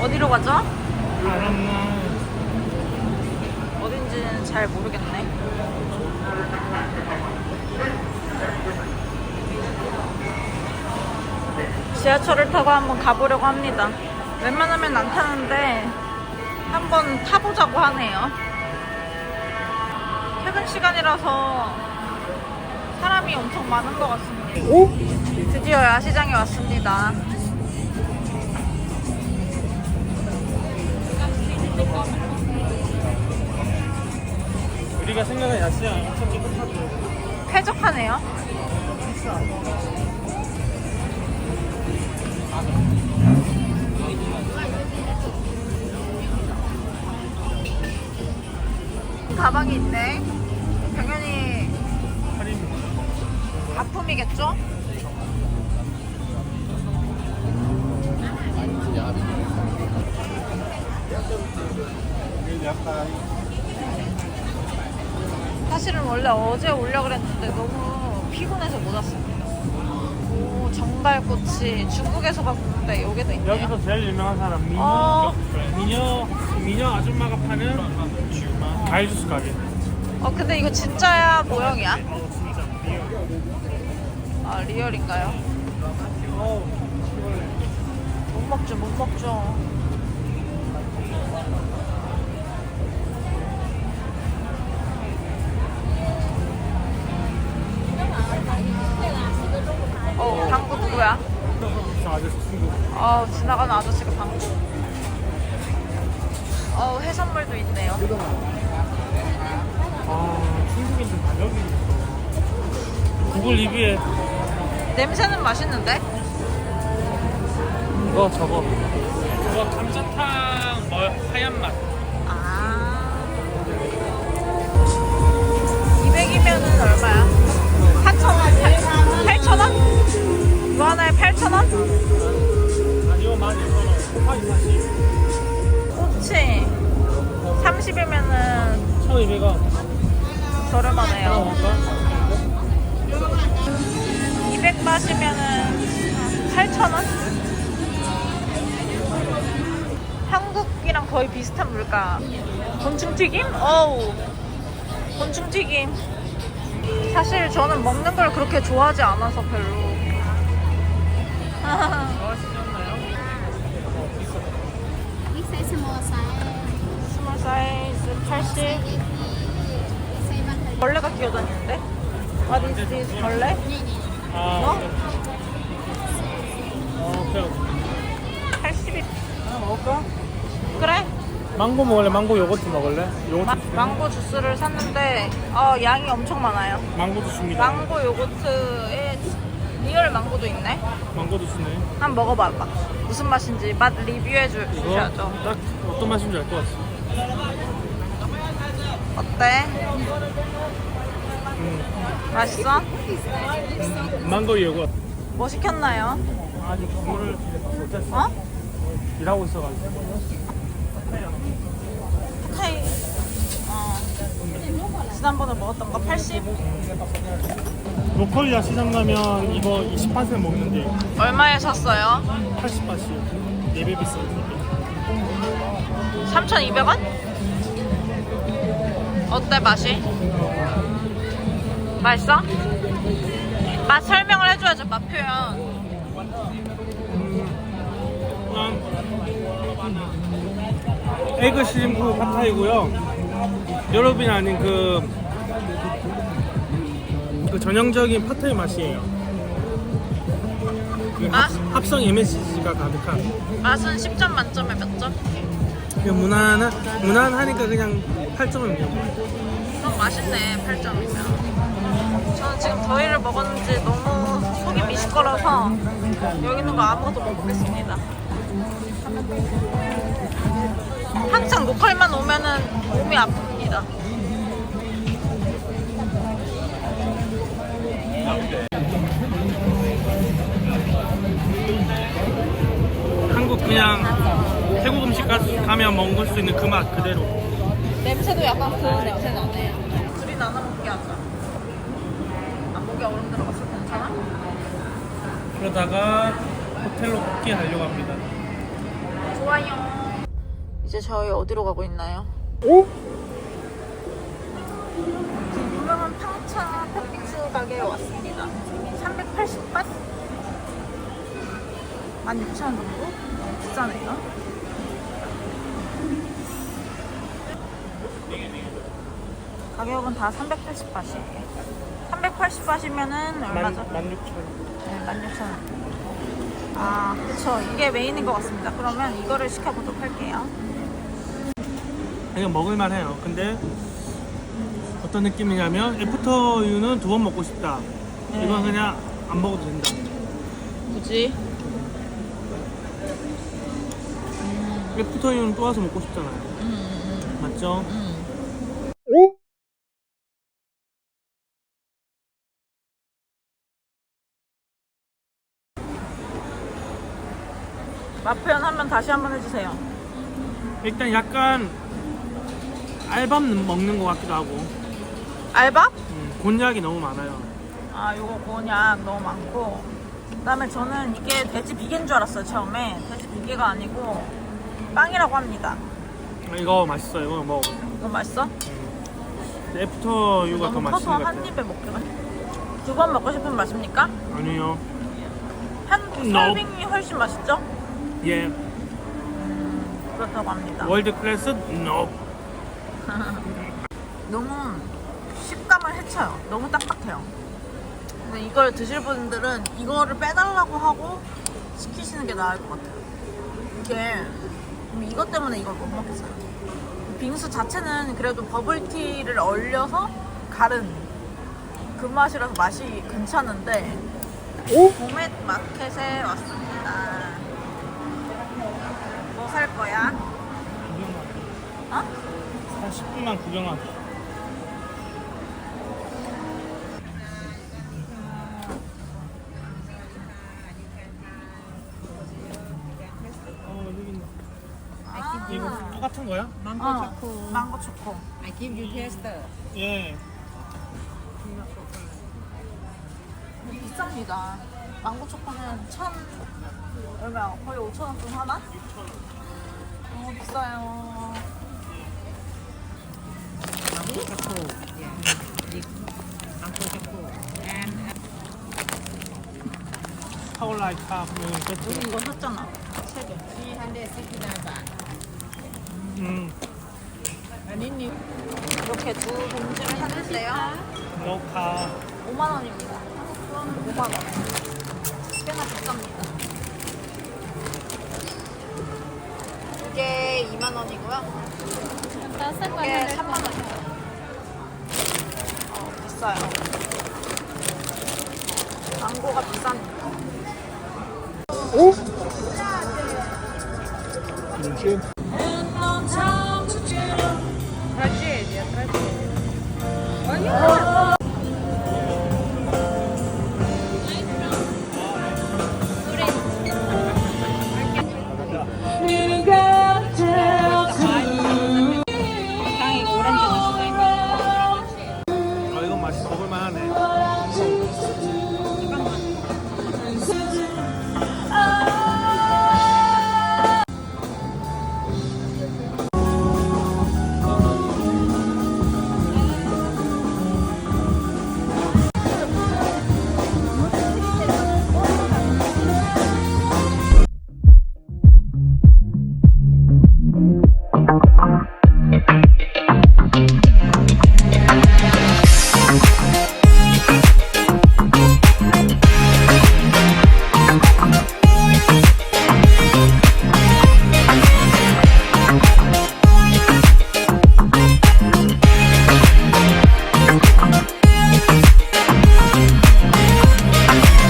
어디로 가죠? 어딘지는 잘 모르겠네. 지하철을 타고 한번 가보려고 합니다. 웬만하면 안 타는데 한번 타보자고 하네요. 퇴근 시간이라서 사람이 엄청 많은 것 같습니다. 드디어 야시장에 왔습니다. 우리가 생각한 야시장 첫 깨끗하고 쾌적하네요. 가방이 있네. 당연히 할인 가품이겠죠? 원래 어제 오려고 그랬는데 너무 피곤해서 못 왔습니다. 오, 정갈꽃이 중국에서 봤는데 여기도 있네요. 여기서 제일 유명한 사람 미녀 어. 미녀 미녀 아줌마가 파는 과일 주스 가게. 어, 근데 이거 진짜야 모형이야? 아, 리얼인가요? 어못 먹죠, 못 먹죠. 어, 지나가는 아저씨가 방구. 어, 해산물도 있네요. 아 중국인 좀 가격이. 구글 리뷰에 냄새는 맛있는데? 이거 저거. 이거 감자탕 뭐 하얀 맛. 아. 200이면은 얼마야? 4,000원? 8,000원? 이거 하나에 8,000원? 꼬치 30이면은 1,200원. 저렴하네요. 먹을까? 200 마시면은 8,000원? 한국이랑 거의 비슷한 물가. 곤충튀김? 어우. 곤충튀김. 사실 저는 먹는 걸 그렇게 좋아하지 않아서 별로. 사이즈 80. Size băng 벌레가 기어다니는데? What is this 벌레? 아, 뭐? 어, 오케이. 오케이. 80이. 하나 먹을까? 그래? 망고 먹을래? 망고 요거트 먹을래? 요거트 마, 주세요. 망고 주스를 샀는데 어, 양이 엄청 많아요. 망고도 줍니다. 망고 요거트에 리얼 망고도 있네. 망고도 주네. 한번 먹어봐봐. 무슨 맛인지 맛 리뷰해 주, 이거 주셔야죠. 딱 어떤 맛인지 알 것 같아. 어때? 음. 맛있어? 망고 요거트. 뭐 시켰나요? 아직 주문을 못했어. 어? 일하고 있어가지고. 타이. 어. 지난번에 먹었던 거 80? 로컬 야시장 가면 이거 20바트 먹는데 얼마에 샀어요? 80바트. 4배 비싸요. 3,200원? 어때 맛이? 맛있어? 맛 설명을 해줘야죠 맛 표현. 에그 시림프 파타이고요. 여러분이 아닌 그, 그 전형적인 파타이 맛이에요. 그 아? 합, 합성 MSG가 가득한. 맛은 10점 만점에 몇 점? 그냥 무난한 무난하니까 그냥 8점을 먹어요. 그럼 맛있네 8점이면 저는 지금 더위를 먹었는지 너무 속이 미식거려서 여기 있는 거 아무것도 못 먹겠습니다. 항상 로컬만 오면은 몸이 아픕니다. 한국 그냥 태국 음식 가, 가면 먹을 수 있는 그 맛 그대로. 냄새도 약간 그런 냄새 나네 둘이 나눠 먹게 하자 안 목에 얼음 들어갔어 괜찮아? 그러다가 호텔로 걷기 하려고 합니다. 좋아요. 이제 저희 어디로 가고 있나요? 오? 그 유명한 탕차 팥빙수 가게에 왔습니다. 380밭? 16,000원 정도? 비싸네요. 가격은 다 380밭이에요. 380밭이면은 얼마죠? 16,000원. 네, 16,000원. 아, 그쵸. 이게 메인인 것 같습니다. 그러면 이거를 시켜보도록 할게요. 그냥 먹을만 해요. 근데 어떤 느낌이냐면 애프터유는 두 번 먹고 싶다. 네. 이건 그냥 안 먹어도 된다. 굳이? 애프터유는 또 와서 먹고 싶잖아요. 음, 맞죠? 맛 표현하면 다시 한번 해주세요. 일단 약간 알밥 먹는 것 같기도 하고 알밥? 음, 곤약이 너무 많아요. 아, 요거 곤약 너무 많고. 그 다음에 저는 이게 돼지 비계인 줄 알았어요, 처음에. 돼지 비계가 아니고 빵이라고 합니다. 이거 맛있어요. 이거 먹어. 이거 맛있어? 근데 애프터 유가 더 너무 맛있는 커서 것한 같아요. 입에 먹기가. 두 번 먹고 싶으면 맛입니까? 아니요. 한 No. 설빙이 훨씬 맛있죠? 예. 그렇다고 합니다. 월드 클래스? No. 너무 식감을 해쳐요. 너무 딱딱해요. 근데 이걸 드실 분들은 이거를 빼달라고 하고 시키시는 게 나을 것 같아요. 이게 좀 이것 때문에 이걸 못 먹겠어요. 빙수 자체는 그래도 버블티를 얼려서 가른 그 맛이라서 맛이 괜찮은데 봄의 마켓에 왔습니다. 뭐 살 거야? 어? 한 10분만 구경하고. 어, 여기 있네. 이거 똑같은 거야? 어, 망고 초코. I give you taster. 예. 비쌉니다. 망고 초코는 천 얼마? 거의 5천 원좀 하나? 너무 비싸요. 팝 여기 우리. 이거 샀잖아. 세 개. 369 baht. 음. And new. 이렇게 두 봉지를 샀는데요. 노카. 5만 원입니다. 한국 5만 원. 꽤나 비쌉니다. 2만 원이고요. 이게 3만 원이에요. 어, 비싸요. 망고가 비쌉니다. Tragedy, tragedy.